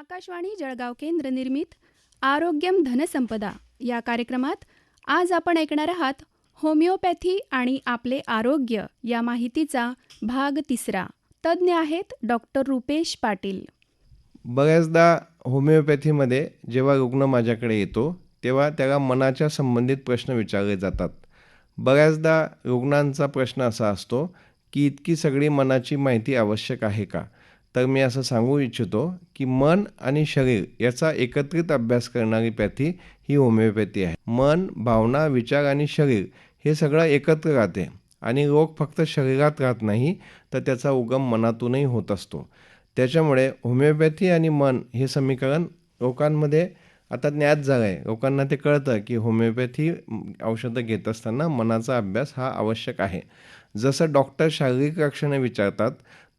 आकाशवाणी जळगाव केंद्र निर्मित आरोग्यम धनसंपदा या कार्यक्रमात आज आपण ऐकणार आहात होमिओपॅथी आणि आपले आरोग्य या माहितीचा भाग तिसरा. तज्ज्ञ आहेत डॉक्टर रुपेश पाटील. बऱ्याचदा होमिओपॅथीमध्ये जेव्हा रुग्ण माझ्याकडे येतो तेव्हा त्याला मनाच्या संबंधित प्रश्न विचारले जातात. बऱ्याचदा रुग्णांचा प्रश्न असा असतो की इतकी सगळी मनाची माहिती आवश्यक आहे का? तर मी असं सांगू इच्छितो की मन आणि शरीर याचा एकत्रित अभ्यास करणारी पॅथी ही होमिओपॅथी आहे. मन भावना विचार आणि शरीर हे सगळं एकत्र राहते आणि रोग फक्त शरीरात राहत नाही तर त्याचा उगम मनातूनही होत असतो. त्याच्यामुळे होमिओपॅथी आणि मन हे समीकरण लोकांमध्ये आता ज्ञात झालं आहे लोकांना ते कळतं की होमिओपॅथी औषधं घेत असताना मनाचा अभ्यास हा आवश्यक आहे. जसं डॉक्टर शारीरिक रक्षणे विचारतात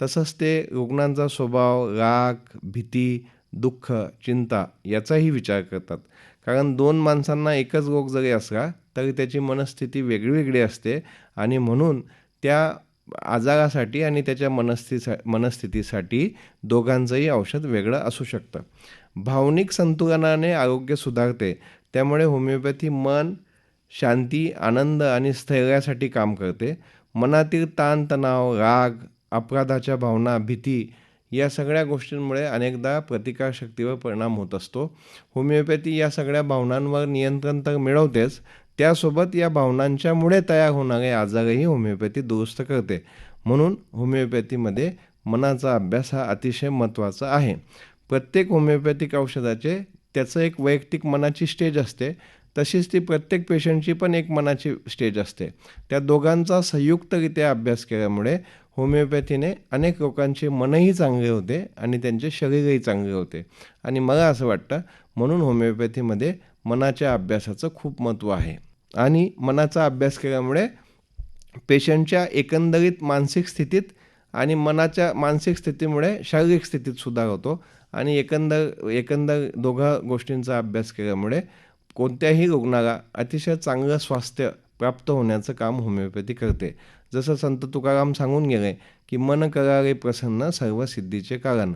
तसंच ते रुग्णांचा स्वभाव राग भीती दुःख चिंता याचाही विचार करतात. कारण दोन माणसांना एकच रोग जरी असला तरी त्याची मनस्थिती वेगळीवेगळी असते आणि म्हणून त्या आजारासाठी आणि त्याच्या मनस्थितीसा मनस्थितीसाठी दोघांचंही औषध वेगळं असू शकतं. भावनिक संतुलनाने आरोग्य सुधारते त्यामुळे होमिओपॅथी मन शांती आनंद आणि स्थैर्यासाठी काम करते. मनातील ताणतणाव राग अपराधाच्या भावना भीती या सगळ्या गोष्टींमुळे अनेकदा प्रतिकारशक्तीवर परिणाम होत असतो. होमिओपॅथी या सगळ्या भावनांवर नियंत्रण तर मिळवतेच त्यासोबत या भावनांच्यामुळे तयार होणारे आजारही होमिओपॅथी दुरुस्त करते. म्हणून होमिओपॅथीमध्ये मनाचा अभ्यास हा अतिशय महत्त्वाचा आहे. प्रत्येक होमिओपॅथिक औषधाचे त्याचं एक वैयक्तिक मनाची स्टेज असते. तशीच ती प्रत्येक पेशंटची पण एक मनाची स्टेज असते. त्या दोघांचा संयुक्तरित्या अभ्यास केल्यामुळे होमिओपॅथीने अनेक लोकांचे मनही चांगले होते आणि त्यांचे शरीरही चांगले होते. आणि मला असं वाटतं म्हणून होमिओपॅथीमध्ये मनाच्या अभ्यासाचं खूप महत्त्व आहे. आणि मनाचा अभ्यास केल्यामुळे पेशंटच्या एकंदरीत मानसिक स्थितीत आणि मनाच्या मानसिक स्थितीमुळे शारीरिक स्थितीत सुधार होतो. आणि एकंदर एकंदर दोघा गोष्टींचा अभ्यास केल्यामुळे कोणत्याही रुग्णाला अतिशय चांगलं स्वास्थ्य प्राप्त होण्याचं काम होमिओपॅथी करते. जसं संत तुकाराम सांगून गेले की मन करारे प्रसन्न सर्व सिद्धीचे कारण.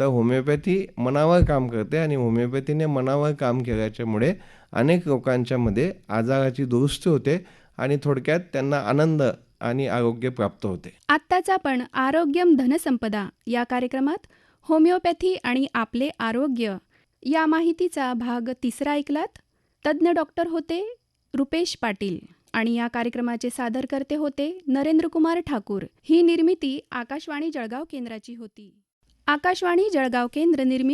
तर होमिओपॅथी मनावर काम करते आणि होमिओपॅथीने मनावर काम केल्याच्यामुळे अनेक लोकांच्यामध्ये आजाराची दुरुस्ती होते आणि थोडक्यात त्यांना आनंद आणि आरोग्य प्राप्त होते. आत्ताच आपण आरोग्यम धनसंपदा या कार्यक्रमात होमिओपॅथी आणि आपले आरोग्य या माहितीचा भाग तिसरा ऐकलात? तज्ज्ञ डॉक्टर होते रुपेश पाटील आणि या कार्यक्रमाचे सादरकर्ते होते नरेंद्रकुमार ठाकूर. ही निर्मिती आकाशवाणी जळगाव केंद्राची होती. आकाशवाणी जळगाव केंद्र निर्मित